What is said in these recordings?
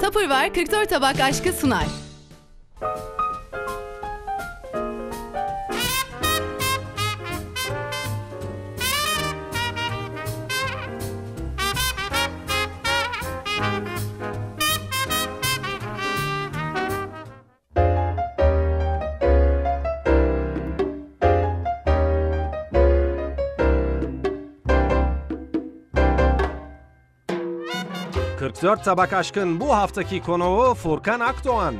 Tupperware 44 tabak aşkı sunar. 44 tabak aşkın bu haftaki konuğu Furkan Akdoğan.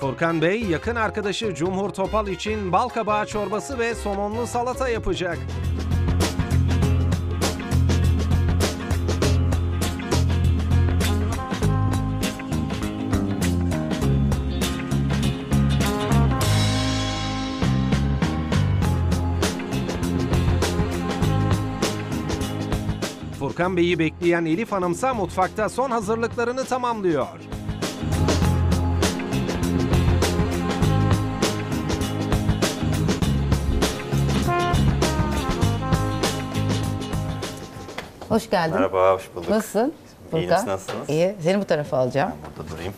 Furkan Bey yakın arkadaşı Cumhur Topal için bal kabağı çorbası ve somonlu salata yapacak. Furkan Bey'i bekleyen Elif Hanımsa mutfakta son hazırlıklarını tamamlıyor. Hoş geldin. Merhaba, hoş bulduk. Nasılsın? İyiyim, Furkan? siz nasılsınız? İyi. Seni bu tarafa alacağım. Burada durayım.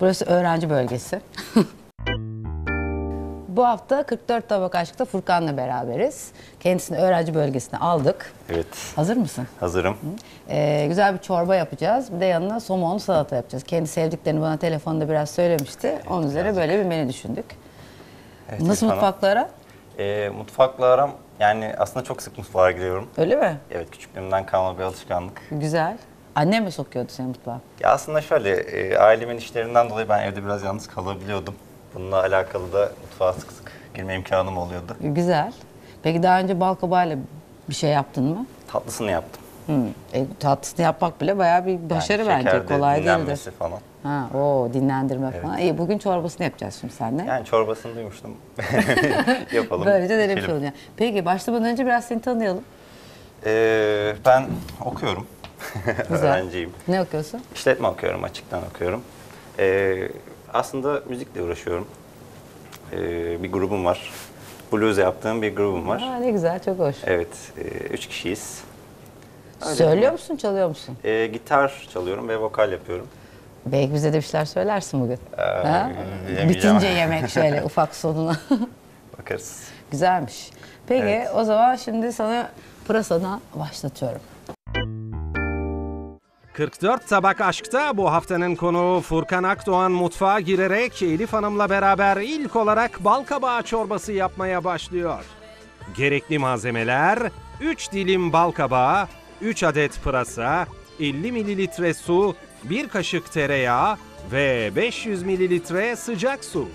Burası öğrenci bölgesi. bu hafta 44 Tabak Aşk'ta Furkan'la beraberiz. Kendisini öğrenci bölgesine aldık. Evet, Hazır mısın? hazırım. Ee, güzel bir çorba yapacağız. Bir de yanına somonlu salata yapacağız. Kendi sevdiklerini bana telefonda biraz söylemişti. Onun üzerine böyle bir menü düşündük. Evet, Nasıl mutfaklara? Ee, mutfakla aram, yani aslında çok sık mutfağa gidiyorum. Öyle mi? Evet, küçüklüğümden kalma bir alışkanlık. Güzel. Annem mi sokuyordu seni mutfağa? Ya aslında şöyle, e, ailemin işlerinden dolayı ben evde biraz yalnız kalabiliyordum. Bununla alakalı da mutfağa sık sık girme imkanım oluyordu. Güzel. Peki daha önce bal kabağıyla bir şey yaptın mı? Tatlısını yaptım. Hmm. E, tatlısını yapmak bile bayağı bir başarı yani bence. Kolay değildir. falan. Ha, o dinlendirme falan. İyi bugün çorbasını yapacağız şimdi seninle. Yani çorbasını duymuştum. Yapalım. Böylece denemiş içelim. olacağız. Peki başlamadan önce biraz seni tanıyalım. Ee, ben okuyorum. Güzel. Öğrenciyim. Ne okuyorsun? İşletme okuyorum, açıktan okuyorum. Ee, aslında müzikle uğraşıyorum. Ee, bir grubum var. Blues yaptığım bir grubum var. Aa, ne güzel, çok hoş. Evet, e, üç kişiyiz. Öyle Söylüyor musun, çalıyor musun? Ee, gitar çalıyorum ve vokal yapıyorum. Belki bize de bir şeyler söylersin bugün. Ee, ha? Bitince yemek şöyle ufak sonuna. Bakarız. Güzelmiş. Peki Evet. o zaman şimdi sana pırasana başlatıyorum. 44 tabak aşkta bu haftanın konuğu Furkan Akdoğan mutfağa girerek Elif Hanım'la beraber ilk olarak bal kabağı çorbası yapmaya başlıyor. Gerekli malzemeler 3 dilim bal kabağı, 3 adet pırasa, 50 mililitre su, 1 kaşık tereyağı ve 500 mililitre sıcak su.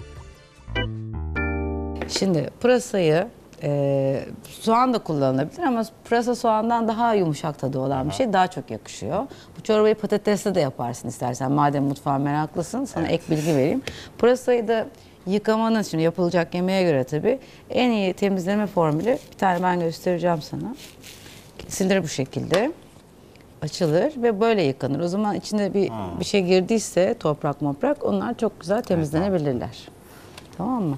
Şimdi pırasayı e, soğan da kullanılabilir ama pırasa soğandan daha yumuşak tadı olan bir şey daha çok yakışıyor. Bu çorbayı patatesle de yaparsın istersen. Madem mutfağa meraklısın sana ek bilgi vereyim. Pırasayı da yıkamanın şimdi yapılacak yemeğe göre tabii en iyi temizleme formülü bir tane ben göstereceğim sana. Kesilir bu şekilde. Açılır ve böyle yıkanır. O zaman içinde bir bir şey girdiyse toprak moprak onlar çok güzel temizlenebilirler. Tamam mı?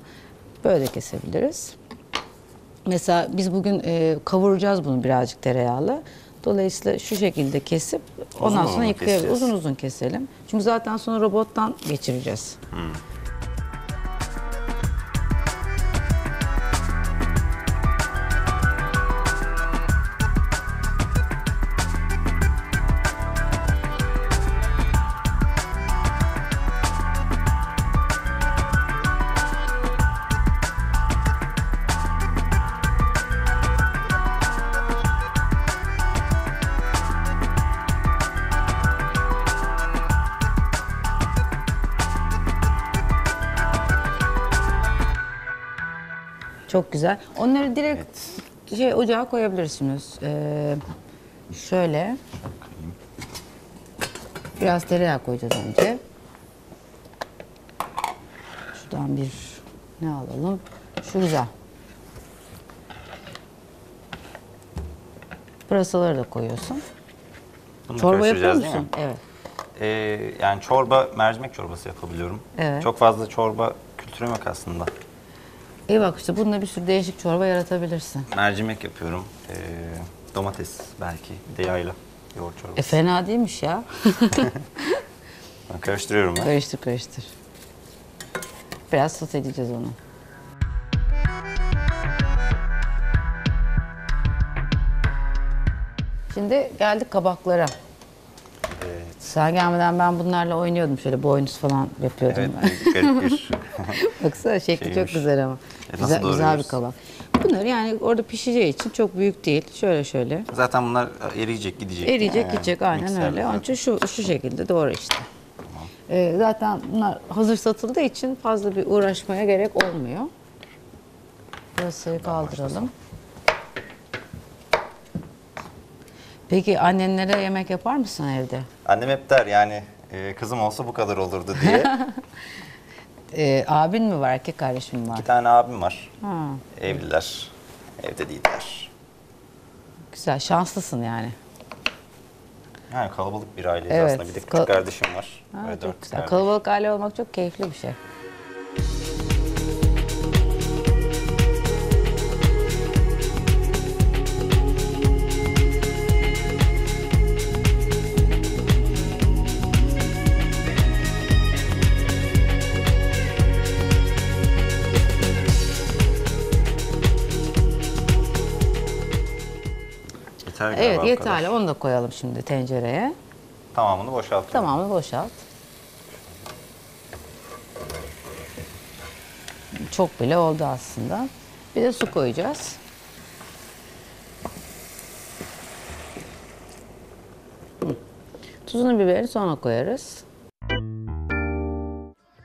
Böyle kesebiliriz. Mesela biz bugün e, kavuracağız bunu birazcık tereyağlı. Dolayısıyla şu şekilde kesip ondan uzun sonra yıkayabiliriz. Uzun uzun keselim. Çünkü zaten sonra robottan geçireceğiz. Çok güzel. Onları direkt şey ocağa koyabiliriz şimdi. Ee, şöyle. Biraz tereyağı koyacağız önce. Şuradan bir ne alalım? Şu güzel. Pırasaları da koyuyorsun. Bunu Çorba yapıyor karıştıracağız değil mi? musun? Evet. Ee, yani çorba, mercimek çorbası yapabiliyorum. Evet. Çok fazla çorba kültürüm yok aslında. İyi bak işte bununla bir sürü değişik çorba yaratabilirsin. Mercimek yapıyorum. Ee, domates belki, bir de yayla. Yoğurt çorbası. E fena değilmiş ya. Ben karıştırıyorum ben. Karıştır karıştır. Biraz soteleyeceğiz onu. Şimdi geldik kabaklara. Evet. Sen gelmeden ben bunlarla oynuyordum. Şöyle boynuz falan yapıyordum. Evet, bir garip bir. Baksana şekli çok Şeymiş. güzel ama. E, güzel, güzel bir kabak. Bunlar yani orada pişeceği için çok büyük değil. Şöyle şöyle. Zaten bunlar eriyecek, gidecek. Eriyecek Yani gidecek aynen mikserle öyle. Onun için şu, şu şekilde doğru işte. Ee, zaten bunlar hazır satıldığı için fazla bir uğraşmaya gerek olmuyor. Pırasayı kaldıralım. Peki annenlere yemek yapar mısın evde? Annem hep der yani e, kızım olsa bu kadar olurdu diye. Ee, abin mi var, erkek kardeşin mi var? Bir tane abim var. Ha, Evliler. Evde değiller. güzel, şanslısın yani. Yani kalabalık bir aileyiz Evet, aslında. Bir de küçük kal- kardeşim var. Ha, çok güzel. kardeş. Kalabalık aile olmak çok keyifli bir şey. Evet bu yeterli. Onu da koyalım şimdi tencereye. Tamamını boşaltıyorum. Tamamını boşalt. Çok bile oldu aslında. Bir de su koyacağız. Tuzunu biberini sonra koyarız.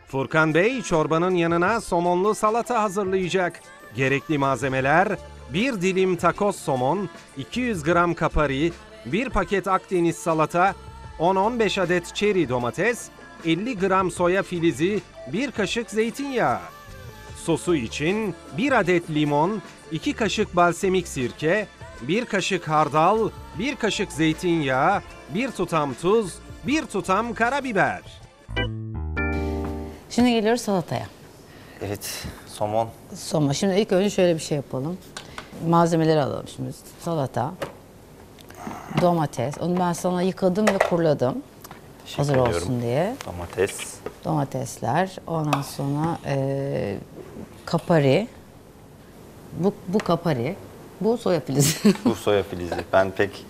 Furkan Bey çorbanın yanına somonlu salata hazırlayacak. Gerekli malzemeler 1 dilim takos somon, 200 gram kapari, 1 paket Akdeniz salata, 10-15 adet çeri domates, 50 gram soya filizi, 1 kaşık zeytinyağı. Sosu için 1 adet limon, 2 kaşık balsemik sirke, 1 kaşık hardal, 1 kaşık zeytinyağı, 1 tutam tuz, 1 tutam karabiber. Şimdi geliyoruz salataya. Evet. Somon. Soma. Şimdi ilk önce şöyle bir şey yapalım. Malzemeleri alalım şimdi. Salata, domates. Onu ben sana yıkadım ve kurladım. Teşekkür Hazır ediyorum. olsun diye. Domates. Domatesler. Ondan sonra eee kapari. Bu, bu kapari. Bu soya filizi. Bu soya filizi. Ben pek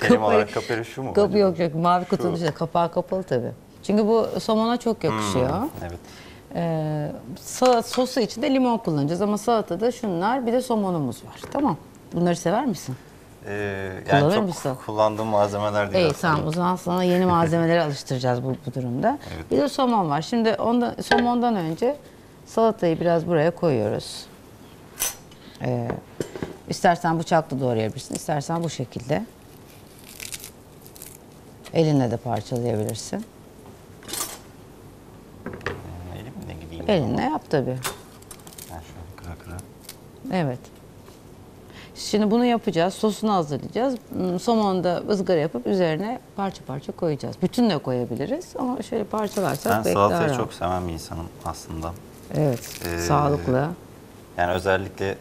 terim olarak kaperi şu mu? Kapı acaba? yok yok. Mavi kutunun içinde. Kapağı kapalı tabii. Çünkü bu somona çok yakışıyor. Evet. Ee, salat sosu için de limon kullanacağız ama salatada şunlar bir de somonumuz var. Tamam. Bunları sever misin? Ee, yani Kullanır çok mısın? kullandığım malzemeler değil İyi aslında. tamam o zaman sana yeni malzemeleri alıştıracağız bu, bu durumda. Evet. Bir de somon var. Şimdi ondan, somondan önce salatayı biraz buraya koyuyoruz. Ee, istersen bıçakla doğrayabilirsin, istersen bu şekilde. Elinle de parçalayabilirsin. Elinle yap tabii. Ben şöyle kıra kıra. Evet. Şimdi bunu yapacağız. Sosunu hazırlayacağız. Hmm, Somonu da ızgara yapıp üzerine parça parça koyacağız. Bütün de koyabiliriz ama şöyle parçalarsak Ben belki daha salatayı çok seven bir insanım aslında. Evet, Ee, sağlıklı. Yani özellikle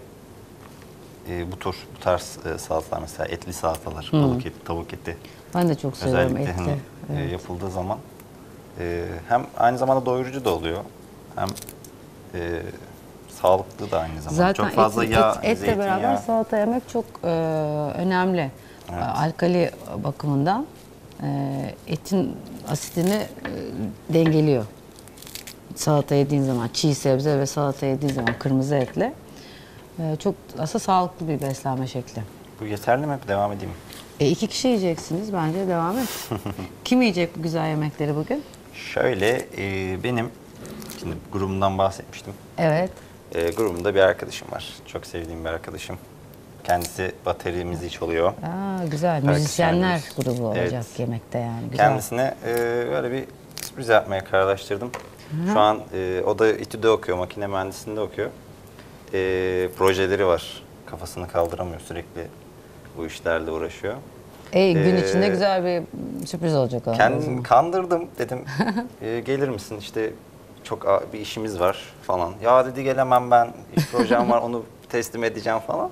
e, bu tür bu tarz e, salatalar mesela etli salatalar, balık eti, tavuk eti Ben de çok seviyorum özellikle eti. hani, e, Evet. yapıldığı zaman e, hem aynı zamanda doyurucu da oluyor hem e, sağlıklı da aynı zamanda. Zaten çok fazla et, yağ, et, etle beraber salata yemek çok e, önemli. Evet. Alkali bakımından e, etin asitini e, dengeliyor. Salata yediğin zaman, çiğ sebze ve salata yediğin zaman kırmızı etle e, çok aslında sağlıklı bir beslenme şekli. Bu yeterli mi? Devam edeyim. E, iki kişi yiyeceksiniz. Bence devam et. Kim yiyecek bu güzel yemekleri bugün? Şöyle e, benim şimdi grubumdan bahsetmiştim. Evet. E, grubumda bir arkadaşım var. Çok sevdiğim bir arkadaşım. Kendisi baterimizi çalıyor. Aa, güzel. Müzisyenler grubu. olacak Evet. yemekte yani. Güzel. Kendisine e, böyle bir sürpriz yapmaya kararlaştırdım. Şu an e, o da İTÜ'de okuyor, makine mühendisliğinde okuyor. E, projeleri var. Kafasını kaldıramıyor sürekli bu işlerle uğraşıyor. E, gün Ee, içinde güzel bir sürpriz olacak zaman. kandırdım dedim. e, gelir misin işte çok bir işimiz var falan. Ya dedi gelemem ben. İş projem var onu teslim edeceğim falan.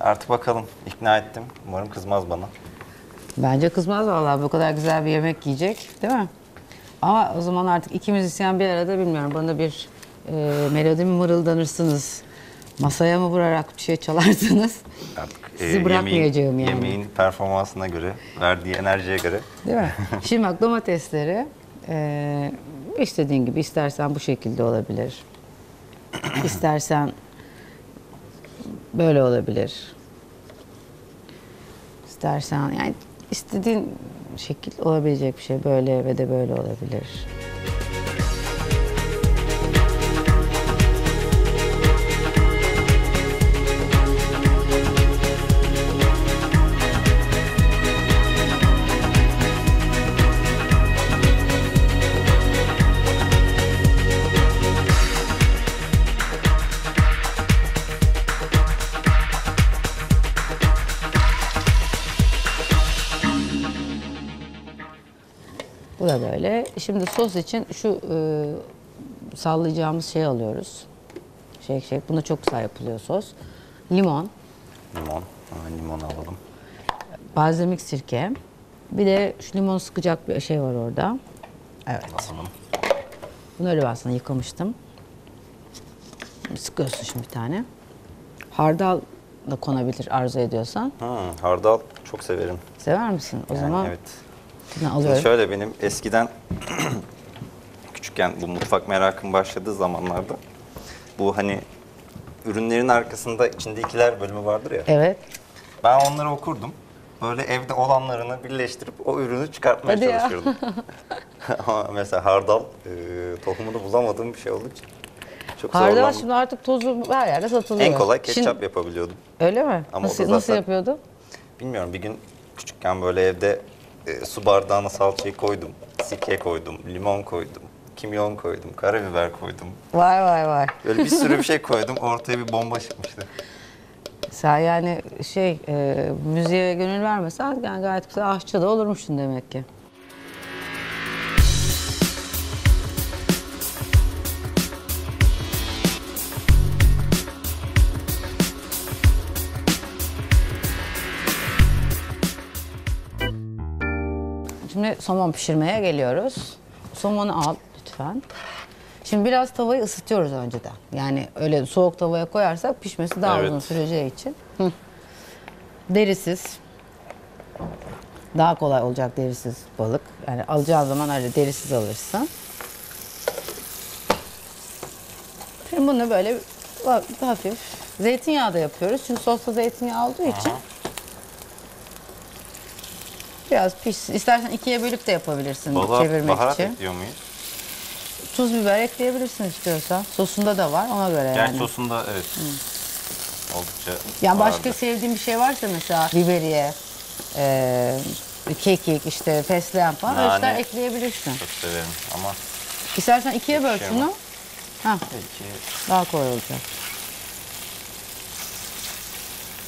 Artık bakalım ikna ettim. Umarım kızmaz bana. Bence kızmaz vallahi bu kadar güzel bir yemek yiyecek değil mi? Ama o zaman artık iki müzisyen bir arada bilmiyorum bana bir e, melodi mi mırıldanırsınız? Masaya mı vurarak bir şey çalarsınız? Artık Sizi e, bırakmayacağım yemeğin, yani. Yemeğin performansına göre, verdiği enerjiye göre. Değil mi? Şimdi bak domatesleri e, istediğin gibi istersen bu şekilde olabilir. İstersen böyle olabilir. İstersen yani istediğin şekil olabilecek bir şey böyle ve de böyle olabilir. Şimdi sos için şu e, sallayacağımız şey alıyoruz. Shake shake. Buna çok güzel yapılıyor sos. Limon, Limon. Hemen limon alalım. balzamik sirke. Bir de şu limon sıkacak bir şey var orada. Evet. Alalım. Bunları ben sana yıkamıştım. Sıkıyorsun şimdi bir tane. Hardal da konabilir arzu ediyorsan. Hmm, hardal çok severim. Sever misin? O Yani zaman evet. Şimdi alıyorum. şöyle benim eskiden küçükken bu mutfak merakım başladığı zamanlarda bu hani ürünlerin arkasında içindekiler bölümü vardır ya. Evet. Ben onları okurdum. Böyle evde olanlarını birleştirip o ürünü çıkartmaya Hadi ya. çalışıyordum. Ama mesela hardal e, tohumunu bulamadığım bir şey olduğu için çok Hardal zorlandım. şimdi artık tozu her yerde satılıyor. En kolay Şimdi- ketçap yapabiliyordum. Öyle mi? Ama nasıl, da nasıl zaten- yapıyordu? Bilmiyorum bir gün küçükken böyle evde e, su bardağına salçayı koydum, sirke koydum, limon koydum, kimyon koydum, karabiber koydum. Vay vay vay. Böyle bir sürü bir şey koydum. Ortaya bir bomba çıkmıştı. Sen yani şey e, müziğe gönül vermesen yani gayet güzel aşçı da olurmuşsun demek ki. Şimdi somon pişirmeye geliyoruz. Somonu al lütfen. Şimdi biraz tavayı ısıtıyoruz önceden. Yani öyle soğuk tavaya koyarsak pişmesi daha Evet. uzun süreceği için. Hı. Derisiz. Daha kolay olacak derisiz balık. Yani alacağın zaman öyle derisiz alırsın. Şimdi bunu böyle hafif zeytinyağı da yapıyoruz. Çünkü sosta zeytinyağı olduğu için biraz pişsin. İstersen ikiye bölüp de yapabilirsin Baharat, çevirmek baharat için. ekliyor muyuz? Tuz biber ekleyebilirsin istiyorsan. Sosunda da var ona göre Gerçi yani. sosunda evet. Oldukça Yani başka vardı. sevdiğin bir şey varsa mesela biberiye, e, kekik, işte fesleğen falan öyle Nane. şeyler ekleyebilirsin. Çok severim ama İstersen ikiye böl Yakışıyor mu? şunu. Ha, belki daha kolay olacak.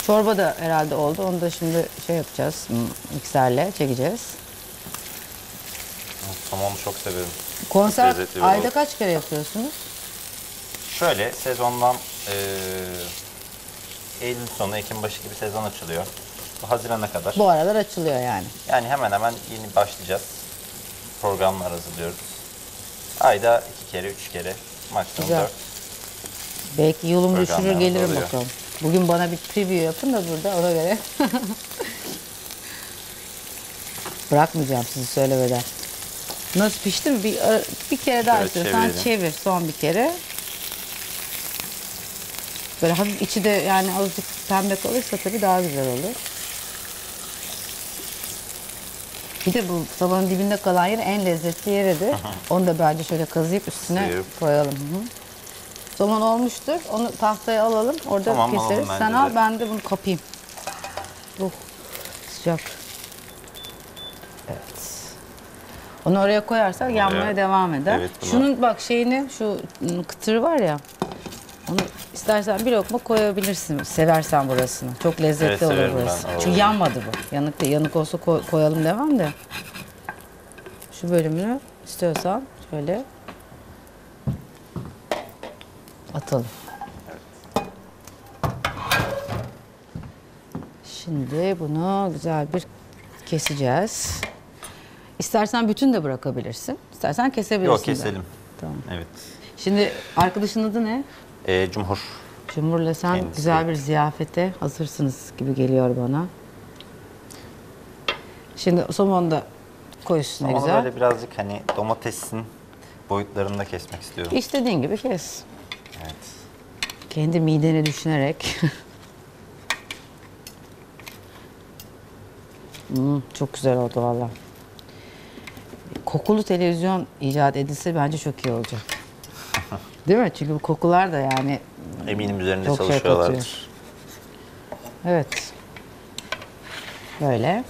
Çorba da herhalde oldu. Onu da şimdi şey yapacağız. Mikserle çekeceğiz. somonu çok severim. Konser lezzetli bir ayda balık. kaç kere yapıyorsunuz? Şöyle sezondan eee Eylül sonu, Ekim başı gibi sezon açılıyor. Bu Haziran'a kadar. Bu aralar açılıyor yani. Yani hemen hemen yeni başlayacağız. Programlar hazırlıyoruz. Ayda iki kere, üç kere, maksimum Güzel. dört. Belki yolum düşürür gelirim oluyor. bakalım. Bugün bana bir preview yapın da burada ona göre. Bırakmayacağım sizi söylemeden. Nasıl pişti mi? Bir, ara- bir kere daha istiyorsan çevir son bir kere. Böyle hafif içi de yani azıcık pembe kalırsa tabii daha güzel olur. Bir de bu tavanın dibinde kalan yer en lezzetli yeridir. Onu da bence şöyle kazıyıp üstüne Sıyırıp. koyalım. Hı hı. Somon olmuştur. Onu tahtaya alalım. Orada Tamam, alalım keseriz. bence Sen al de. ben de bunu kapayım. Oh, sıcak. Evet. Onu oraya koyarsak yanmaya devam eder. Evet, Şunun bak şeyini, şu ım, kıtırı var ya. Onu istersen bir lokma koyabilirsin. Seversen burasını. Çok lezzetli Evet, olur severim burası. ben. Çünkü yanmadı bu. Yanık değil. Yanık olsa koy- koyalım demem de. Şu bölümünü istiyorsan şöyle atalım. Şimdi bunu güzel bir keseceğiz. İstersen bütün de bırakabilirsin. İstersen kesebilirsin. Yok de. keselim. Tamam. Evet. Şimdi arkadaşın adı ne? Ee, Cumhur. Cumhur'la sen Kendisi. güzel bir ziyafete hazırsınız gibi geliyor bana. Şimdi somonu da koy üstüne Ama güzel. böyle birazcık hani domatesin boyutlarında kesmek istiyorum. İstediğin gibi kes. Evet. Kendi mideni düşünerek. Hmm, çok güzel oldu valla. Kokulu televizyon icat edilse bence çok iyi olacak. Değil mi? Çünkü bu kokular da yani Eminim üzerinde Çok şey çalışıyorlardır. katıyor. evet. Böyle.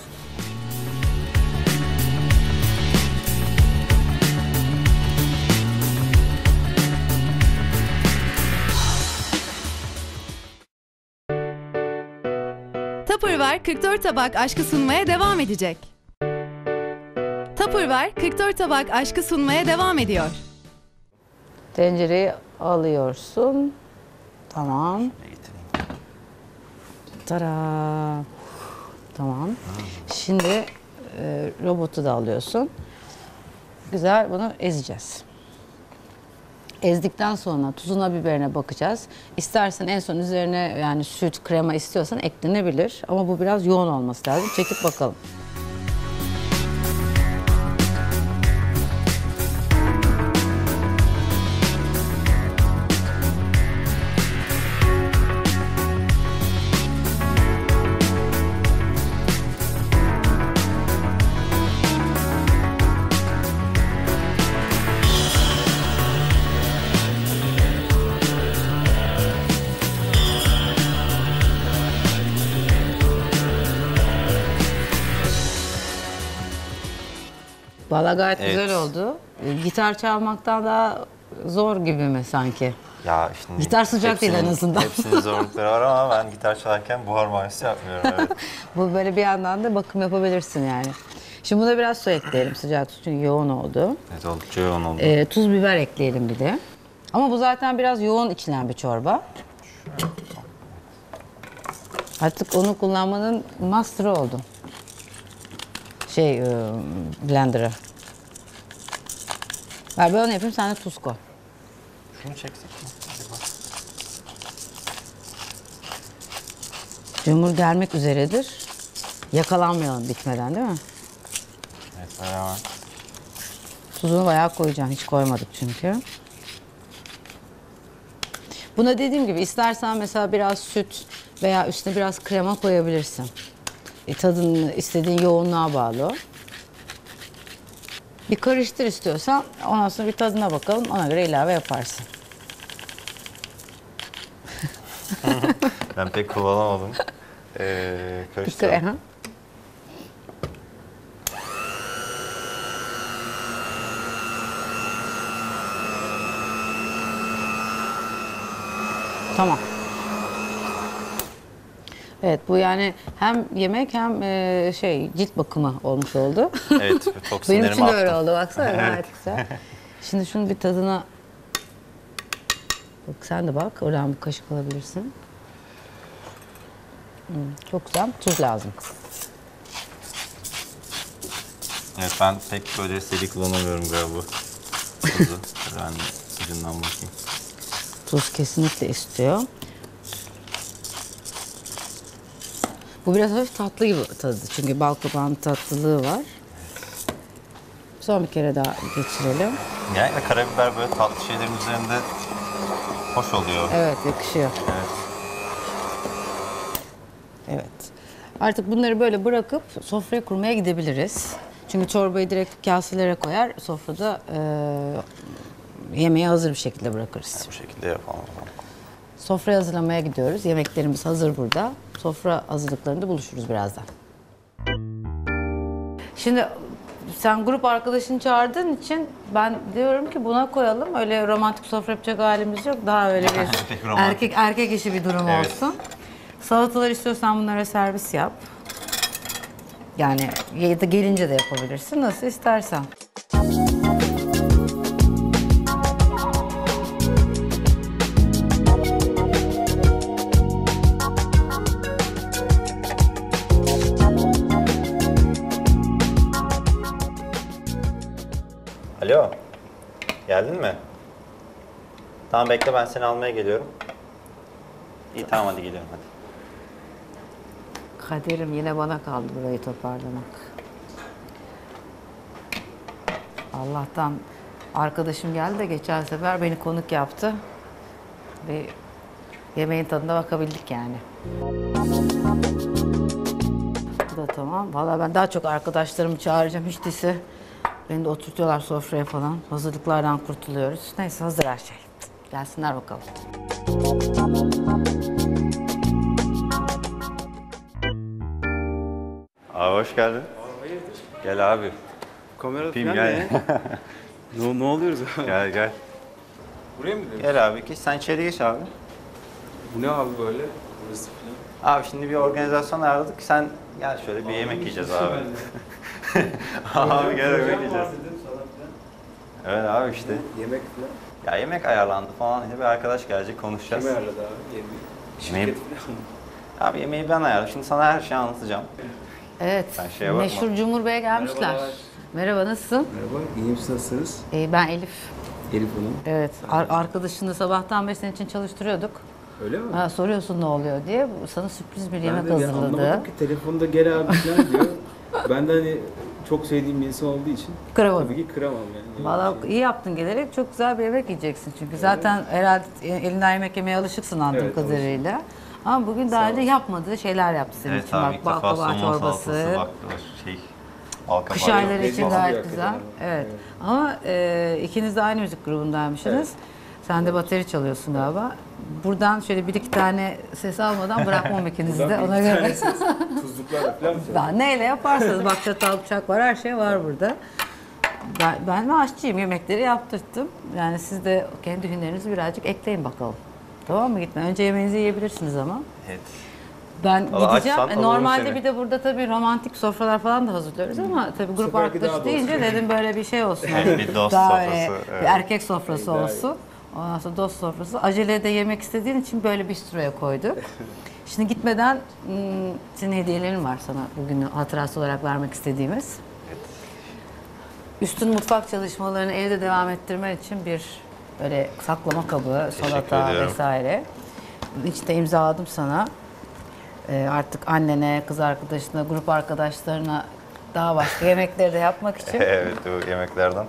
44 tabak aşkı sunmaya devam edecek. Tupperware 44 tabak aşkı sunmaya devam ediyor. Tencereyi alıyorsun. Tamam. Tara. Tamam. Şimdi e, robotu da alıyorsun. Güzel bunu ezeceğiz. Ezdikten sonra tuzuna biberine bakacağız. İstersen en son üzerine yani süt, krema istiyorsan eklenebilir. Ama bu biraz yoğun olması lazım. Çekip bakalım. Valla gayet Evet. güzel oldu. E, Gitar çalmaktan daha zor gibi mi sanki? Ya şimdi Gitar sıcak değil en azından. Hepsinin zorlukları var ama ben gitar çalarken buhar banyosu yapmıyorum. Evet. Bu böyle bir yandan da bakım yapabilirsin yani. Şimdi buna biraz su ekleyelim sıcak su çünkü yoğun oldu. evet oldukça yoğun oldu. Ee, tuz biber ekleyelim bir de. Ama bu zaten biraz yoğun içilen bir çorba. Artık onu kullanmanın master'ı oldum. Şey, e, blender'ı. Ver ben onu yapayım sen de tuz koy. Şunu çeksek mi? acaba? Cumhur gelmek üzeredir. Yakalanmayalım bitmeden değil mi? Evet böyle hemen. Tuzunu bayağı koyacağım. Hiç koymadık çünkü. Buna dediğim gibi istersen mesela biraz süt veya üstüne biraz krema koyabilirsin. E, tadını istediğin yoğunluğa bağlı. Bir karıştır istiyorsan ondan sonra bir tadına bakalım ona göre ilave yaparsın. Ben pek kullanamadım. Ee, kre- Tamam. Evet bu yani hem yemek hem e, şey cilt bakımı olmuş oldu. Evet Benim toksinlerimi için de öyle oldu baksana gayet güzel. Şimdi şunu bir tadına Bak sen de bak oradan bir kaşık alabilirsin. Hmm, çok güzel. Tuz lazım. Evet ben pek böyle seri kullanamıyorum galiba. Tuzu. ben ucundan bakayım. Tuz kesinlikle istiyor. Bu biraz hafif tatlı gibi tadı. Çünkü bal kabağının tatlılığı var. Son bir kere daha geçirelim. Genellikle karabiber böyle tatlı şeylerin üzerinde hoş oluyor. Evet yakışıyor. Evet. Evet. Artık bunları böyle bırakıp sofraya kurmaya gidebiliriz. Çünkü çorbayı direkt kaselere koyar, sofrada e, yemeği hazır bir şekilde bırakırız. Bu şekilde yapalım. o zaman. Sofrayı hazırlamaya gidiyoruz. Yemeklerimiz hazır burada. Sofra hazırlıklarında buluşuruz birazdan. Şimdi sen grup arkadaşını çağırdığın için ben diyorum ki buna koyalım. Öyle romantik sofra yapacak halimiz yok. Daha öyle Pek bir romantik. erkek erkek işi bir durum Evet. olsun. Salatalar istiyorsan bunlara servis yap. Yani ya da gelince de yapabilirsin. Nasıl istersen. Alo. Geldin mi? Tamam bekle ben seni almaya geliyorum. İyi tamam hadi geliyorum hadi. Kaderim yine bana kaldı burayı toparlamak. Allah'tan arkadaşım geldi de geçen sefer beni konuk yaptı. Ve yemeğin tadına bakabildik yani. Bu da tamam. Vallahi ben daha çok arkadaşlarımı çağıracağım hiç değilse. Beni de oturtuyorlar sofraya falan. Hazırlıklardan kurtuluyoruz. Neyse hazır her şey. Gelsinler bakalım. Abi hoş geldin. Gel abi. Kamera Öpeyim, falan gel. ne? ne, ne oluyoruz abi? Gel gel. Buraya mı gidelim? Gel abi geç sen içeri geç abi. Bu ne abi böyle? Burası falan. Abi şimdi bir organizasyon ayarladık. Sen gel şöyle bir yemek yiyeceğiz abi. abi gel yemek yiyeceğiz. Evet abi işte. Yemek falan. Ya yemek ayarlandı falan. Bir arkadaş gelecek konuşacağız. Kim ayarladı abi? Yemeği. Yemeği- Şirket falan. Abi yemeği ben ayarladım. Şimdi sana her şeyi anlatacağım. Evet. Sen şeye bakma. Meşhur Cumhur Bey'e gelmişler. Merhabalar. Merhaba nasılsın? Merhaba, iyiyim siz nasılsınız? Ee, ben Elif. Elif Hanım. Evet. Ar- arkadaşını sabahtan beri senin için çalıştırıyorduk. Öyle mi? Ha, soruyorsun ne oluyor diye. Sana sürpriz bir yemek ben de hazırladı. anlamadım ki telefonda gel abi falan diyor. ben de hani çok sevdiğim bir insan olduğu için Kıramam. tabii ki kıramam yani. Valla iyi yaptın gelerek çok güzel bir yemek yiyeceksin çünkü zaten herhalde elinden yemek yemeye alışıksın anladığım Evet, kadarıyla. Ama bugün daha önce yapmadığı şeyler yaptı senin için. Bak baklava çorbası. baklava, şey, Kış ayları için Lezzetli gayet bir güzel. hakikaten. Evet. Evet. Ama e, ikiniz de aynı müzik grubundaymışsınız. Sen de bateri çalıyorsun galiba. Buradan şöyle bir iki tane ses almadan bırakmam ikinizi de ona göre. Tuzluklarla falan mı? Neyle yaparsanız bak çatal bıçak var her şey var burada. Ben, ben de aşçıyım yemekleri yaptırttım. Yani siz de kendi hünerinizi birazcık ekleyin bakalım. Tamam mı gitme? Önce yemeğinizi yiyebilirsiniz ama. Evet. Ben Valla gideceğim. açsan E, Normalde seni. bir de burada tabii romantik sofralar falan da hazırlıyoruz ama tabii grup seferki daha arkadaşı da deyince dedim böyle bir şey olsun. Yani bir dost daha sofrası, öyle evet. bir erkek sofrası olsun. Ondan sonra dost sofrası. Acele de yemek istediğin için böyle bir stroya koyduk. Şimdi gitmeden hmm, senin hediyelerin var sana bugün hatırası olarak vermek istediğimiz. Üstün mutfak çalışmalarını evde devam ettirmen için bir böyle saklama kabı, salata vesaire. İçte imzaladım sana. Ee, artık annene, kız arkadaşına, grup arkadaşlarına daha başka yemekleri de yapmak için. Evet bu yemeklerden.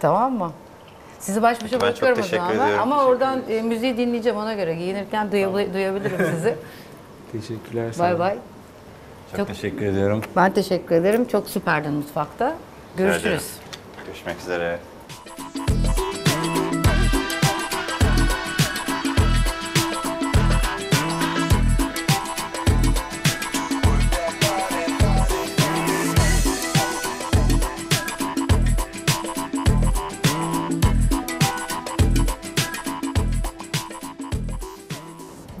tamam mı? Sizi baş başa çok bırakıyorum o teşekkür zaman ben. ediyorum. Ama Teşekkür oradan e, müziği dinleyeceğim ona göre. Giyinirken duyabil- duyabilirim sizi. Teşekkürler. bay bay. Çok, Çok- teşekkür ediyorum. Ben teşekkür ederim. Çok süperdin mutfakta. Görüşürüz. Görüşmek üzere.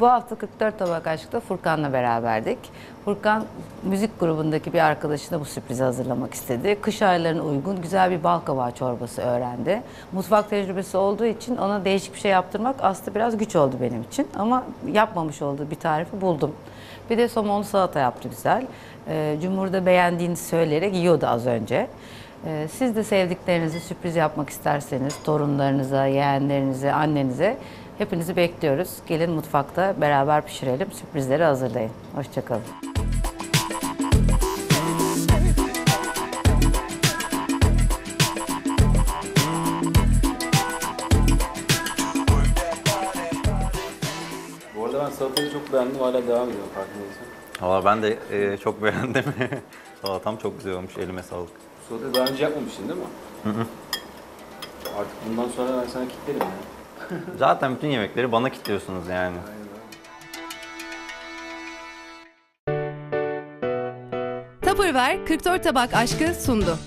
Bu hafta 44 Tabak Aşk'ta Furkan'la beraberdik. Furkan müzik grubundaki bir arkadaşına bu sürprizi hazırlamak istedi. Kış aylarına uygun güzel bir bal kabağı çorbası öğrendi. Mutfak tecrübesi olduğu için ona değişik bir şey yaptırmak aslında biraz güç oldu benim için. Ama yapmamış olduğu bir tarifi buldum. Bir de somonlu salata yaptı güzel. Ee, Cumhur'da beğendiğini söyleyerek yiyordu az önce. Ee, Siz de sevdiklerinizi sürpriz yapmak isterseniz torunlarınıza, yeğenlerinize, annenize hepinizi bekliyoruz. Gelin mutfakta beraber pişirelim, sürprizleri hazırlayın. Hoşçakalın. Bu arada ben salatayı çok beğendim. Hala devam ediyorum farkındaysan. Valla ben de e, çok beğendim. Salatam çok güzel olmuş. Elime sağlık. Salatayı daha önce yapmamıştın değil mi? Hı hı. Artık bundan sonra ben sana kilitlerim ya. Zaten bütün yemekleri bana kilitliyorsunuz yani. Tupperware 44 Tabak Aşkı sundu.